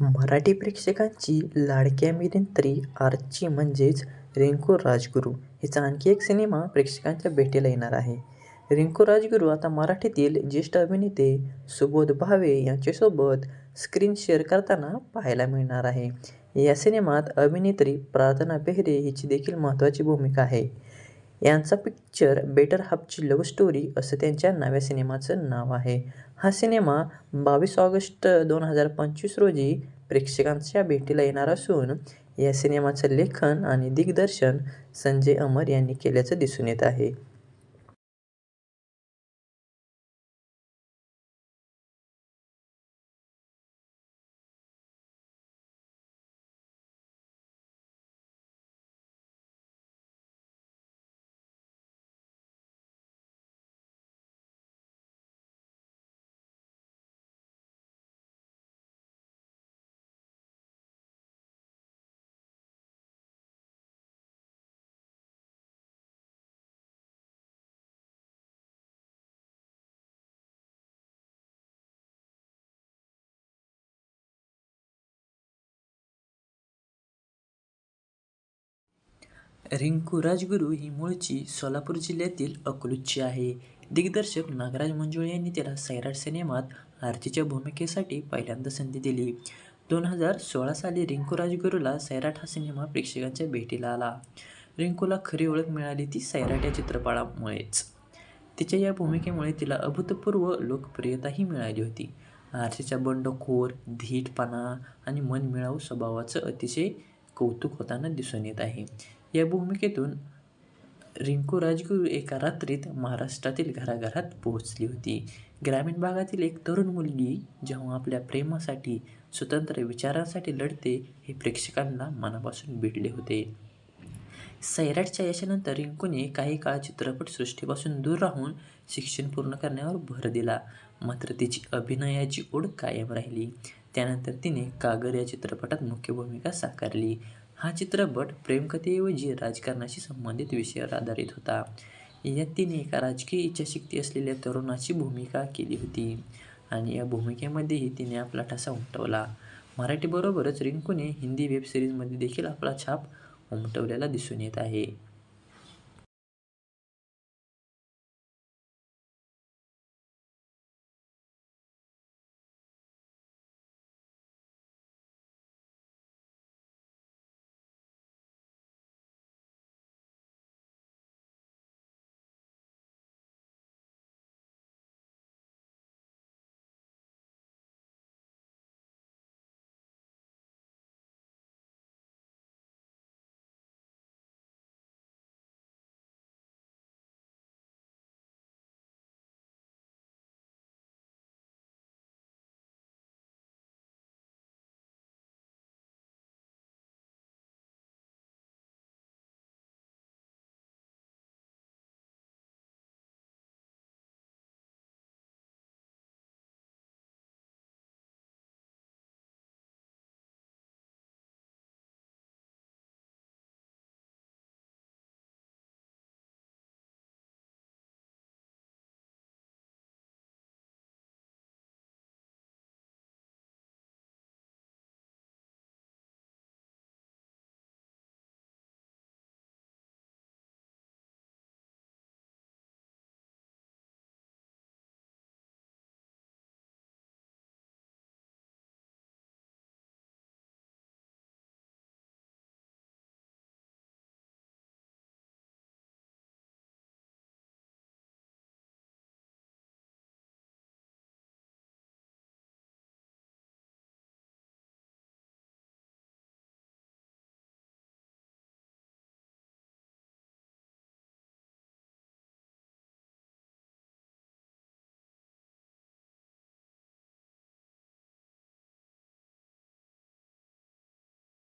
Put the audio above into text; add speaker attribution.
Speaker 1: मराठी प्रेक्षकांची लाडकी अभिनेत्री आर्ची म्हणजेच रिंकू राजगुरू हिचा आणखी एक सिनेमा प्रेक्षकांच्या भेटीला येणार आहे. रिंकू राजगुरू आता मराठीतील ज्येष्ठ अभिनेते सुबोध भावे यांच्यासोबत स्क्रीन शेअर करताना पाहायला मिळणार आहे. या सिनेमात अभिनेत्री प्रार्थना बेहरे हिची देखील महत्त्वाची भूमिका आहे. यांचा पिक्चर बेटर हाफची लव्ह स्टोरी असं त्यांच्या नव्या सिनेमाचं नाव आहे. हा सिनेमा बावीस ऑगस्ट दोन हजार पंचवीस रोजी प्रेक्षकांच्या भेटीला येणार असून या सिनेमाचं लेखन आणि दिग्दर्शन संजय अमर यांनी केल्याचं दिसून येत आहे. रिंकू राजगुरू ही मूळची सोलापूर जिल्ह्यातील अकलूजची आहे. दिग्दर्शक नागराज मंजुळे यांनी तिला सैराट सिनेमात आरतीच्या भूमिकेसाठी पहिल्यांदा संधी दिली. दोन हजार सोळा साली रिंकू राजगुरूला सैराट हा सिनेमा प्रेक्षकांच्या भेटीला आला. रिंकूला खरी ओळख मिळाली ती सैराट या चित्रपटामुळेच. तिच्या या भूमिकेमुळे तिला अभूतपूर्व लोकप्रियताही मिळाली होती. आरतीच्या बंडखोर, धीटपणा आणि मनमिळावू स्वभावाचं अतिशय कौतुक होताना दिसून येत आहे. या भूमिकेतून रिंकू राजगुरू एका रात्रीत महाराष्ट्रातील घराघरात पोहोचली होती. ग्रामीण भागातील एक तरुण मुलगी जेव्हा आपल्या प्रेमासाठी, स्वतंत्र विचारांसाठी लढते हे प्रेक्षकांना मनापासून भिडले होते. सैराटच्या यशानंतर रिंकूने काही काळ चित्रपटसृष्टीपासून दूर राहून शिक्षण पूर्ण करण्यावर भर दिला. मात्र तिची अभिनयाची ओढ कायम राहिली. त्यानंतर तिने कागर या चित्रपटात मुख्य भूमिका साकारली. हा चित्रपट प्रेमकथेऐवजी राजकारणाशी संबंधित विषयावर आधारित होता. यात तिने एका राजकीय इच्छाशक्ती असलेल्या तरुणाची भूमिका केली होती आणि या भूमिकेमध्येही तिने आपला ठसा उमटवला. मराठीबरोबरच रिंकूने हिंदी वेबसिरीजमध्ये देखील आपला छाप उमटवलेला दिसून येत आहे.